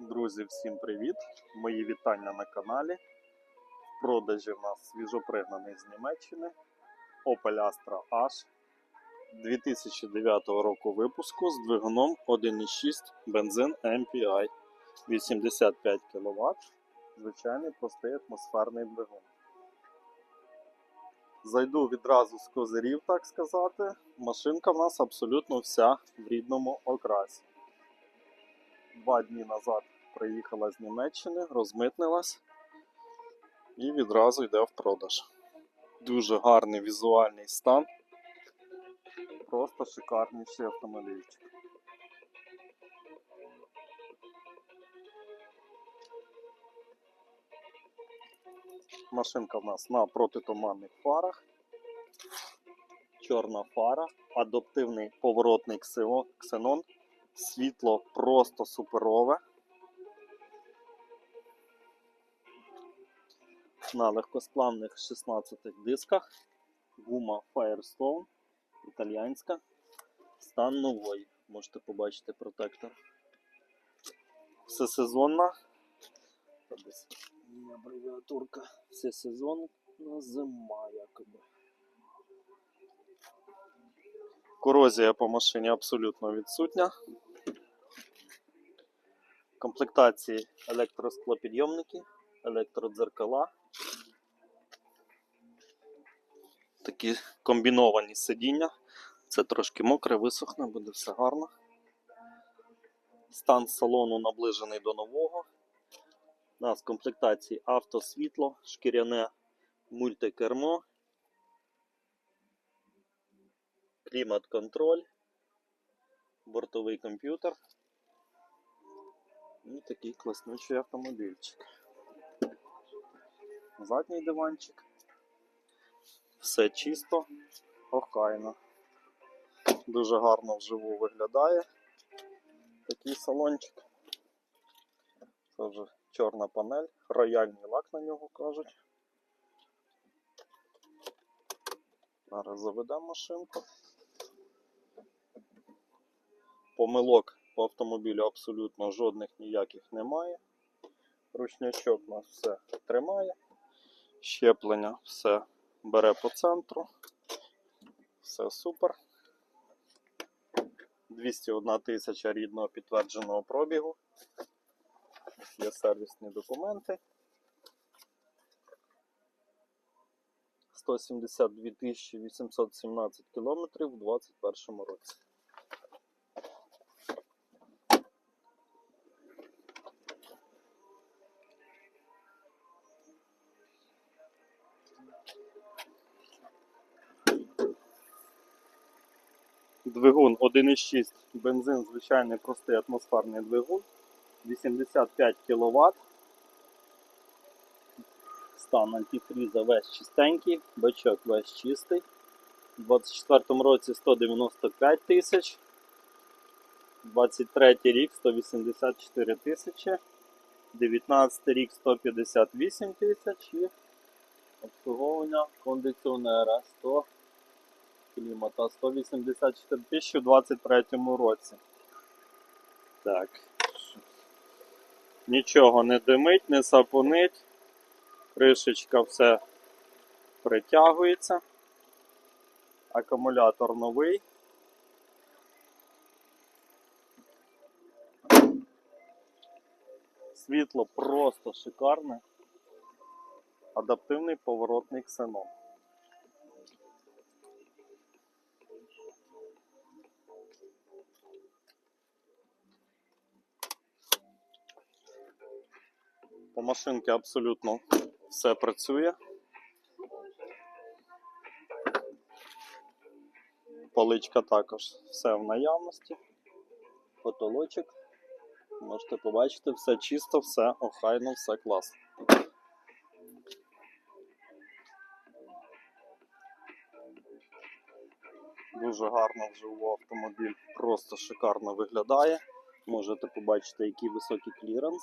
Друзі, всім привіт! Мої вітання на каналі. В продажі в нас свіжопригнаний з Німеччини Opel Astra H 2009 року випуску з двигуном 1.6 бензин MPI 85 кВт. Звичайний простий атмосферний двигун. Зайду відразу з козирів, так сказати. Машинка в нас абсолютно вся в рідному окрасі. Два дні назад приїхала з Німеччини, розмитнилась і відразу йде в продаж. Дуже гарний візуальний стан. Просто шикарніший автомобільчик. Машинка в нас на протитуманних фарах. Чорна фара, адаптивний поворотний ксенон, світло просто суперове. На легкосплавних 16 дисках. Гума Firestone, італіянська. Стан новий. Можете побачити протектор. Все сезонна. Десь абревіатурка. Все сезонна зима якоби. Корозія по машині абсолютно відсутня. Комплектації електросклопідйомники, електродзеркала. Такі комбіновані сидіння. Це трошки мокре, висохне, буде все гарно. Стан салону наближений до нового. У нас комплектації автосвітло, шкіряне мультикермо, клімат-контроль, бортовий комп'ютер. І такий класнючий автомобільчик. Задній диванчик. Все чисто, охайно. Дуже гарно вживу виглядає такий салончик. Це вже чорна панель, рояльний лак на нього кажуть. Зараз заведемо машинку. Помилок по автомобілю абсолютно жодних ніяких немає. Ручнячок у нас все тримає. Щеплення все бере по центру. Все супер. 201 тисяча рідного підтвердженого пробігу. Є сервісні документи. 172 817 кілометрів у 2021 році. Двигун 1,6 бензин, звичайний простий атмосферний двигун. 85 кВт. Стан антифріза весь чистенький, бачок весь чистий. У 24 році 195 тисяч. 23 рік 184 тисячі. 19 рік 158 тисяч і обслуговування кондиціонера 100 клімата 184 тисячі у 23 році. Так. Нічого не димить, не сапонить. Кришечка все притягується. Акумулятор новий. Світло просто шикарне. Адаптивний поворотний ксенон. По машинці абсолютно все працює. Поличка також все в наявності. Потолочок. Можете побачити, все чисто, все охайно, все класно. Дуже гарно вживу автомобіль, просто шикарно виглядає. Можете побачити, який високий кліренс.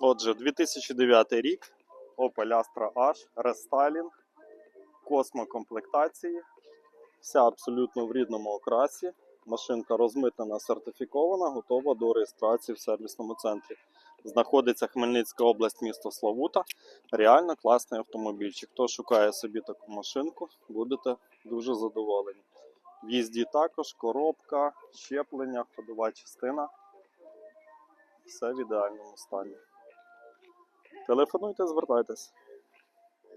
Отже, 2009 рік, Opel Astra H, рестайлінг, космокомплектації, вся абсолютно в рідному окрасі. Машинка розмитнена, сертифікована, готова до реєстрації в сервісному центрі. Знаходиться Хмельницька область, місто Славута. Реально класний автомобільчик. Хто шукає собі таку машинку, будете дуже задоволені. В їзді також коробка, щеплення, ходова частина. Все в ідеальному стані. Телефонуйте, звертайтесь.